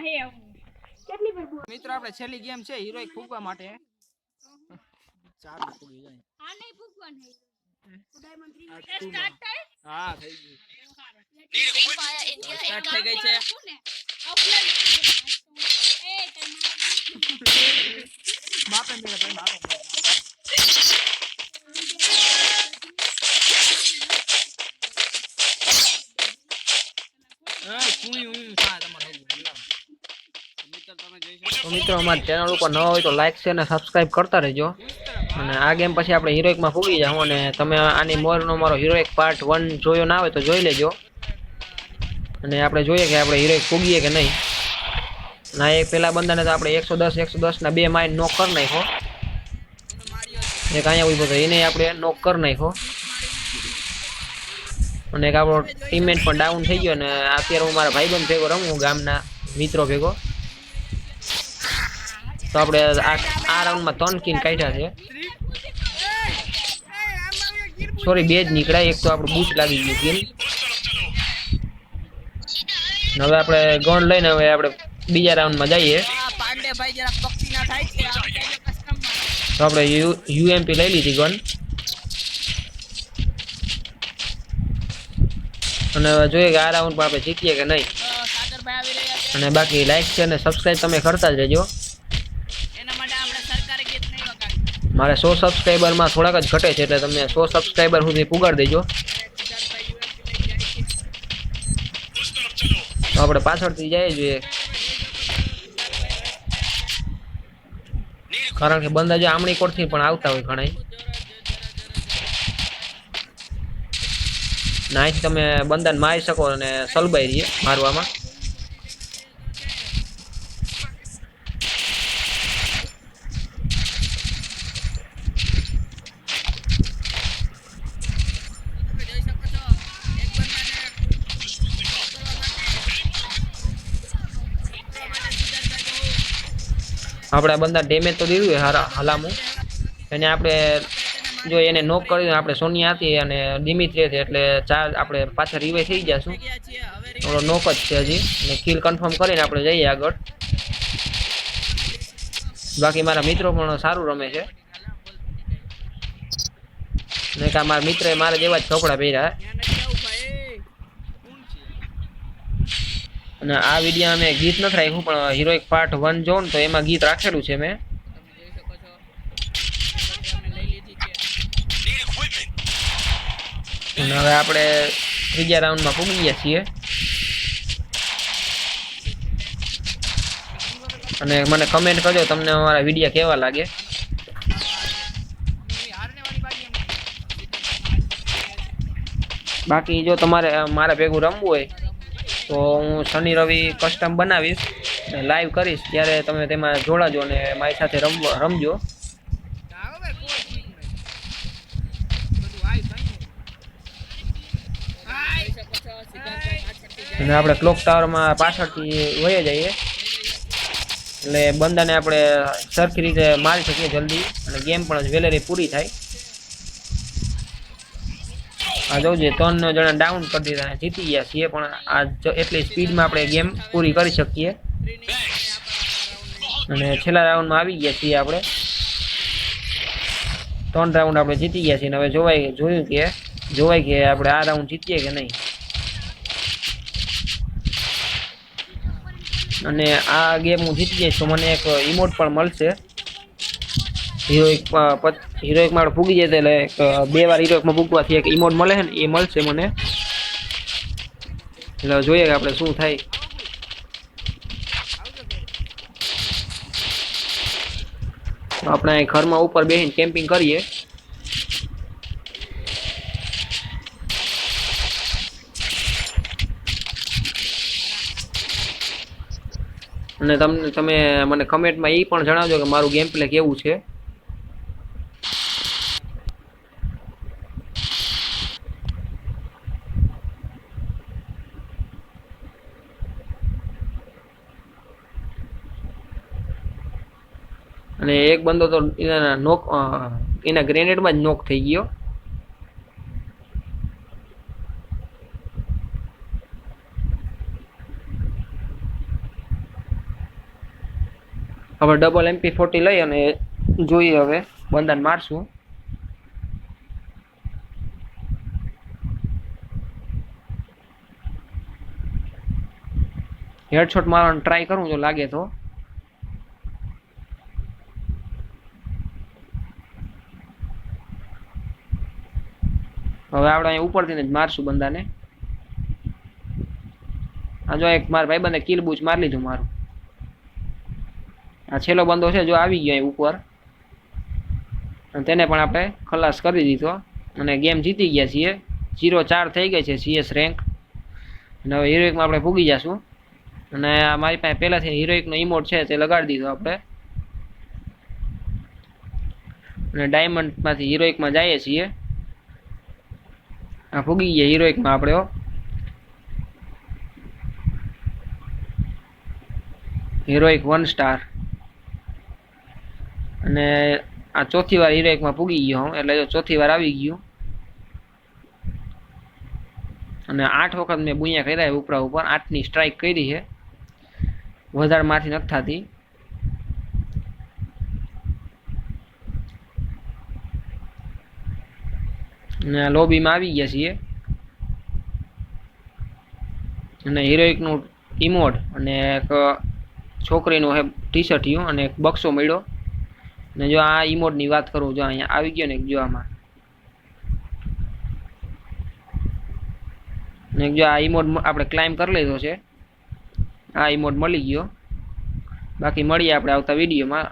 માં હે હું. કેટલી વાર બોલ. મિત્રો આપણે છેલ્લી ગેમ છે હીરો ફૂગવા માટે. ચાર ફૂગી જાય આ નહીં ભૂગવાન હે? ડાયમંડ આ એ સ્ટાર્ટ થાય? હા થઈ ગયું. સ્ટાર્ટ Start થઈ ગઈ છે. એ તમારે માપે મેળે ભાઈ માપે મેળે. એ કુઈ ઉઈ થાય તમારે હવું. તો મિત્રો અમારી ચેનલ ઉપર નવા હોય તો લાઇક છે અને સબસ્ક્રાઈબ કરતા રહેજો. અને આ ગેમ પછી આપણે હિરોઇકમાં ફૂગી જાઉં અને તમે આની મોરનો મારો હિરોઇક પાર્ટ વન જોયો ના હોય તો જોઈ લેજો. અને આપણે જોઈએ કે આપણે હિરોઇક ફૂગીએ કે નહીં. ના એક પહેલાં બંદાને તો આપણે એકસો દસ, એકસો દસના બે માઇન નોક કરી નાખ્યો. એક અહીંયા ઊભો તો એને આપણે નોક કરી નાખ્યો. અને એક આપણો ટીમમેટ પણ ડાઉન થઈ ગયો અને અત્યારે હું મારા ભાઈબંધ ભેગો રમું, ગામના મિત્રો ભેગો. તો આપણે આ આ રાઉન્ડમાં ત્રણ કિન કાઢ્યા છે. સોરી બે જ નીકળ્યા એક તો આપણું બૂટ લાગી ગયું કિલ હવે આપણે ગન લઈને હવે આપણે બીજા રાઉન્ડમાં જઈએ. તો આપણે યુએમપી લઈ લીધી ગન અને હવે જોઈએ કે આ રાઉન્ડ પણ આપણે જીતીએ કે નહીં. અને બાકી લાઈક છે અને સબસ્ક્રાઈબ તમે કરતા જ રહેજો. મારે સો સબસ્ક્રાઈબરમાં થોડાક જ ઘટે છે એટલે તમે સો સબસ્ક્રાઈબર સુધી પુગાડી દેજો. તો આપણે પાછળથી જઈએ જોઈએ. કારણ કે બંદા જે આમણી કોટથી પણ આવતા હોય ઘણા ના તમે બંદાને મારી શકો અને સલબાઈ રહીએ મારવામાં. આપણે બંદા ડેમેજ તો દીધું હારા હલામું એને આપણે જો એને નોક કરી આપણે સોનિયા હતી અને ડિમિત્રી હતી એટલે ચાર આપણે પાછા રિવાઈ થઈ જશું થોડો નોક જ છે હજી. અને કિલ કન્ફર્મ કરીને આપણે જઈએ આગળ. બાકી મારા મિત્રો પણ સારું રમે છે. ને કા મારા મિત્રએ મારા જેવા જ કપડાં પહેર્યા ત્યાં નથી જવું ભાઈ કોણ છે અને આ વીડિયો અમે ગીત નથી રાખ્યું, પણ હિરોઇક પાર્ટ વન જોઉં તો એમાં ગીત રાખેલું છે મેં. હવે આપણે ત્રીજા રાઉન્ડમાં પૂગી ગયા છીએ. અને મને કમેન્ટ કરજો, તમને અમારા વીડિયો કેવા લાગે. બાકી જો તમારે, મારા ભેગું રમવું હોય તો હું શનિ રવિ કસ્ટમ બનાવીશ લાઈવ કરીશ. ત્યારે તમે તેમાં જોડાજો અને મારી સાથે રમજો. અને આપણે ક્લોક ટાવરમાં પાછળથી વહી જઈએ. એટલે બંદાને આપણે સરખી રીતે મારી શકીએ જલ્દી. અને ગેમ પણ વેલેરી પૂરી થાય. આ જોજે ત્રણ જણા ડાઉન કરી દીધા જીતી ગયા છીએ, પણ આ એટલી સ્પીડમાં આપણે ગેમ પૂરી કરી શકીએ. અને છેલ્લા રાઉન્ડમાં આવી ગયા છીએ આપણે. ત્રણ રાઉન્ડ આપણે જીતી ગયા છીએ હવે જોવાય, જોયું કે, જોવાય કે આપણે આ રાઉન્ડ જીતીએ કે નહીં. અને આ ગેમ હું જીતી જઈશ તો મને એક ઇમોટ પણ મળશે. હિરોઇક હિરોઇકમાં આપણે ફૂગી જાય એટલે બે વાર હિરોઇકમાં પૂગવાથી એક ઇમોટ મળે છે ને, એ મળશે મને. એટલે જોઈએ કે આપણે શું થાય. આપણે ઘરમાં ઉપર બેસીને કેમ્પિંગ કરીએ. અને તમને, તમે મને કમેન્ટમાં એ પણ જણાવજો કે મારું ગેમ પ્લે કેવું છે. અને એક બંદો તો એના નોક એના ગ્રેનેડમાં જ નોક થઈ ગયો. હવે ડબલ એમપી ફોર્ટી લઈ અને જોઈએ હવે બંધન મારશું. હેડશોટ મારવાનો ટ્રાય કરું જો લાગે તો. હવે આપણે અહીંયા ઉપરથી જ મારશું બંદાને આ જો એક મારા ભાઈબંધે કિલ બૂચ મારી લીધું મારું. આ છેલ્લો બંદો છે, જો આવી ગયો ઉપર, અને તેને પણ આપણે ખલાસ કરી દીધો. અને ગેમ જીતી ગયા છીએ. જીરો ચાર થઈ ગઈ છે સીએસ રેન્ક અને હવે હિરોઇકમાં આપણે ભૂગી જશું. અને મારી પાસે પહેલાંથી હિરોઇકનો ઇમોટ છે, તે લગાડી દીધો આપણે. અને ડાયમંડમાંથી હિરોઇકમાં જઈએ છીએ. આ ભૂગી ગયા હિરોઇકમાં આપણે, હો. One star. અને આ ચોથી વાર હિરોઇકમાં પૂગી ગયો, હું. એટલે ચોથી વાર આવી ગયું. અને આઠ વખત મેં બુયા કર્યા ઉપરા ઉપર, આઠની સ્ટ્રાઇક કરી છે. વધારે મારથી નથી થતી. લોબીમાં આવી ગયા છીએ. અને હિરોઇકનું ઇમોટ અને એક છોકરીનું હે ટી શર્ટિયું અને એક બક્સો મળ્યો. ને જો આ ઇમોટની વાત કરું, જો અહીંયા આવી ગયો ને એક જો આમાં. ને જો આ ઇમોટ આપણે ક્લાઇમ કરી લીધો છે. આ ઇમોટ મળી ગયો. બાકી મળીએ આપણે આવતા વિડીયોમાં